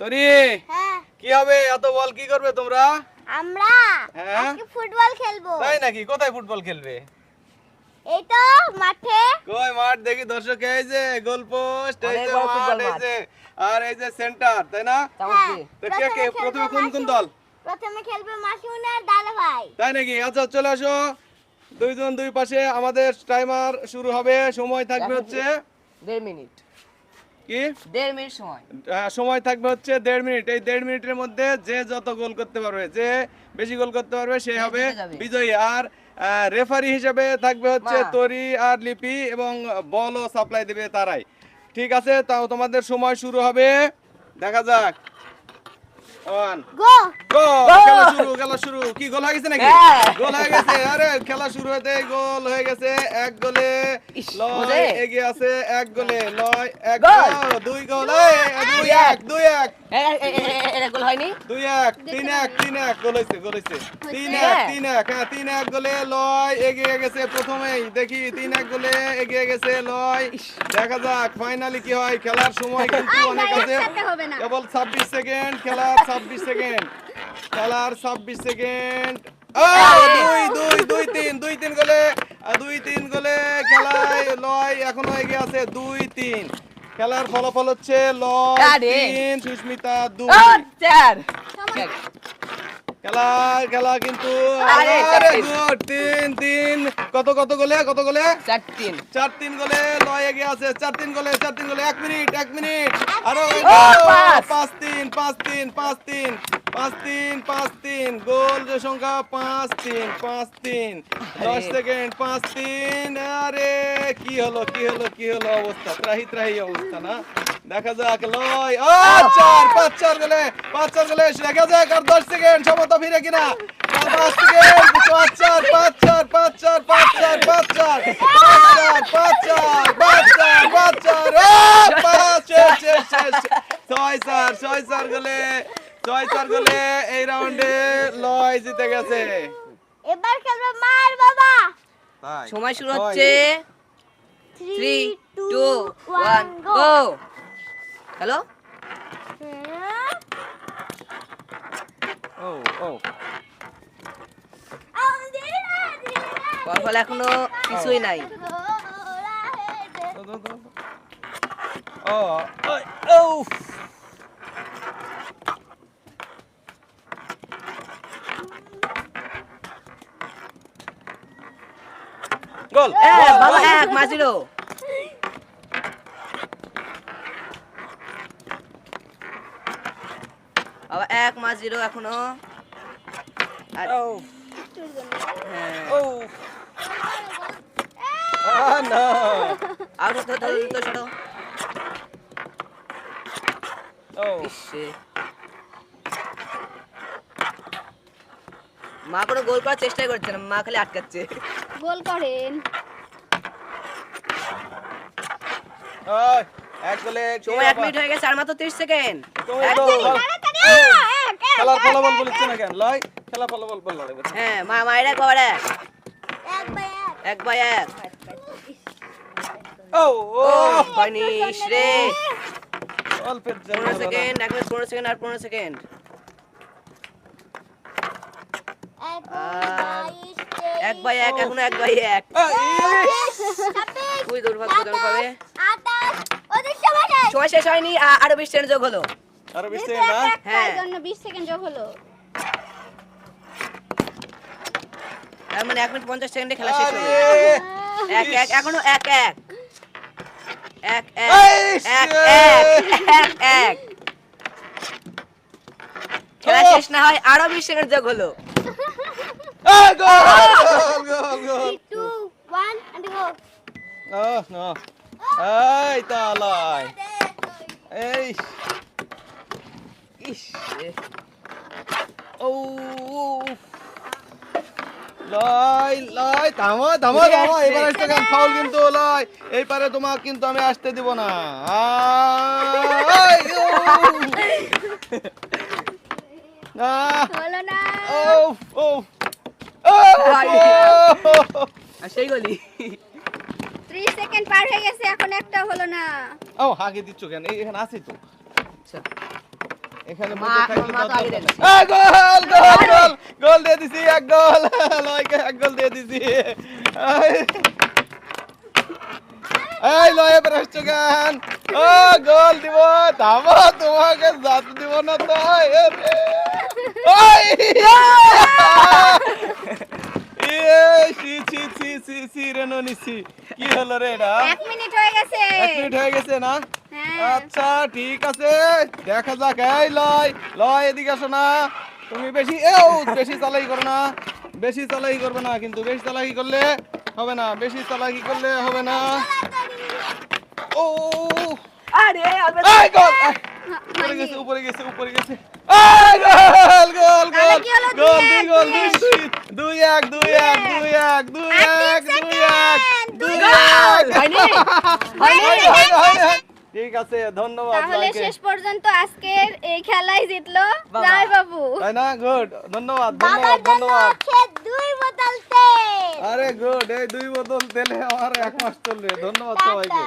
তরি হ্যাঁ। কি হবে? এত বল কি করবে তোমরা? আমরা হ্যাঁ? আজকে ফুটবল খেলব। তাই নাকি? কোথায় ফুটবল খেলবে? এই তো মাঠে। কই মাঠ? দেখি দর্শক এই যে গোল পোস্ট এই যে মাঠ এই যে আর এই যে সেন্টার তাই না? তো কে কে প্রথমে কোন কোন দল? প্রথমে খেলবে মাসুন আর দাদা ভাই। তাই নাকি? আচ্ছা চলে আসো। দুইজন দুই পাশে আমাদের টাইমার শুরু হবে। সময় থাকবে হচ্ছে দেড় মিনিট। কি? দেড় মিনিট সময়। সময় থাকবে হচ্ছে দেড় মিনিট। এই দেড় মিনিটের মধ্যে যে যত গোল করতে পারবে যে বেশি গোল করতে পারবে সে সে হবে বিজয়ী। আর রেফারি হিসেবে থাকবে হচ্ছে তরি আর লিপি এবং বলও সাপ্লাই দেবে তারাই। ঠিক আছে তাও তোমাদের সময় শুরু হবে। দেখা যাক। ওয়ান। গো। গো খেলা শুরু খেলা শুরু। কি গোল হয়ে গেছে নাকি? হ্যাঁ। গোল হয়ে গেছে। আরে খেলা শুরু হতে গোল হয়ে গেছে। এক গোলে লয় এগিয়ে আছে। এক গোলে লয় এক দুই গোল দুই এক দুই এক। গোল হয়নি? দুই এক তিন এক তিন এক গোল হয়েছে গোল হয়েছে তিন এক। তিন এক হ্যাঁ তিন এক গোলে লয় এগিয়ে গেছে প্রথমেই। দেখি তিন এক গোলে এগিয়ে গেছে লয়। দেখা যাক ফাইনালি কি হয় খেলার সময় কিন্তু অনেক আছে। কেবল ছাব্বিশ সেকেন্ড খেলার ছাব্বিশ সেকেন্ড। খেলার ছাব্বিশ সেকেন্ড। দুই দুই দুই তিন দুই তিন গোলে দুই তিন গোলে খেলায় লয় এখনও এগিয়ে আছে দুই তিন। খেলার ফলাফল হচ্ছে সুস্মিতা চার। খেলা খেলা কিন্তু তিন তিন। কত কত গোলে কত গোলে? চার তিন। চার তিন গোলে লয় এগিয়ে আছে। চার তিন গোলে চার তিন গোলে এক মিনিট এক মিনিট। আরও পাঁচ। পাঁচ তিন পাঁচ তিন পাঁচ তিন পাঁচ তিন পাঁচ তিন। গোল যে সংখ্যা পাঁচ তিন পাঁচ তিন। দশ সেকেন্ড পাঁচ তিন। আরে কি হলো কি হলো কি হলো অবস্থা? ত্রাহি ত্রাহি অবস্থা না? দেখা যাক লয়। ও চার পাঁচ চার গোলে পাঁচ চার গোলে দেখা যাক আর দশ সেকেন্ড সমতা ফিরে কিনা। পাঁচ ছয় চার ছয়। চার গলে ছয় চার গলে এই রাউন্ডে লয় জিতে গেছে এবার খেলবে মার বাবা সময় শুরু হচ্ছে 3 2 1 গো হ্যালো ও ও ফল এখনও কিছুই নাই। গোল এক মাঝিরো। আবার এক মাস জিরো এখনও। আর আর তো তো তো ছোট ও ইসে মা কোনো গোল করার চেষ্টাই করছে না মা খালি আটকাচ্ছে গোল করেন ওই এক গোলে সময় এক ব্যাপার? মিনিট হয়ে গেছে আর মাত্র তিরিশ সেকেন্ড তুমি তো বল। খেলার ফলাফল বলেছে না কেন লয় খেলা ফলাফল বল লাগবে হ্যাঁ মা মায়ের এক বাবার এক এক বাই এক এক বাই এক ও ও ও রে। অল্পের জন্য পনেরো হলো না। সেকেন্ড এক মিনিট পনেরো সেকেন্ড আর পনেরো সেকেন্ড। এক আর বাই এক এখনও এক বাই এক। আ, ইস! ছাব্বিশ খুবই দুর্ভাগ্যজনক হবে সময় শেষ। হয়নি আরও বিশ সেকেন্ড যোগ হলো। আরও বেশি যেহেতু না? একটা একটা হ্যাঁ। বিশ সেকেন্ড যোগ হলো। তার মানে এক মিনিট পঞ্চাশ সেকেন্ডে খেলা শেষ হবে আরে! এক এক এখনও এক এক। এক এক এক এক এক খেলা শেষ না হয় আরও বিশ সেকেন্ড যোগ হলো। এই ইস ও লয় লয় থামো থামো থামো এবার আসতে কেন? ফাউল কিন্তু লয়। এই পারে কিন্তু আমি আসতে দিব না। সেই গলি। ত্রিশ সেকেন্ড পার হয়ে গেছে এখন একটা হলো না। ও হাগে দিচ্ছ কেন? এখানে আছি তো। আচ্ছা। এখানে মা- মা আগে গোল গোল গোল। গোল দিয়ে দিছি এক গোল। লয়কে এক গোল দিয়ে দিছি। এই- লয় আসছো ও গোল দিব। থামো তোমাকে জাত দিব না তো। ওই! ইয়ে। কি হলো রে এটা? এক মিনিট হয়ে গেছে। এক মিনিট গেছে না? আচ্ছা ঠিক আছে। দেখা যাক। এই লয় লয় এদিকে আসো না। তুমি বেশি এও বেশি চালাই করো না। বেশি চালাকি করবে না কিন্তু বেশি চালাকি করলে হবে না বেশি চালাকি করলে হবে না। ও আরে এই গোল! উপরে গেছে উপরে গেছে উপরে গেছে। এই গোল গোল গোল গোল দুই গোল দুই দুই এক। দুই এক দুই এক দুই এক। দুই এক দুই এক হয়নি, হয়নি, হয়নি। ঠিক আছে ধন্যবাদ তাহলে শেষ পর্যন্ত আজকের এই খেলাই জিতলো রায় জয় বাবু তাই না? গুড ধন্যবাদ ধন্যবাদ ধন্যবাদ। দুই বোতল তেল। আরে গুড এই দুই বোতল তেলে আমার এক মাস চলবে। ধন্যবাদ সবাইকে।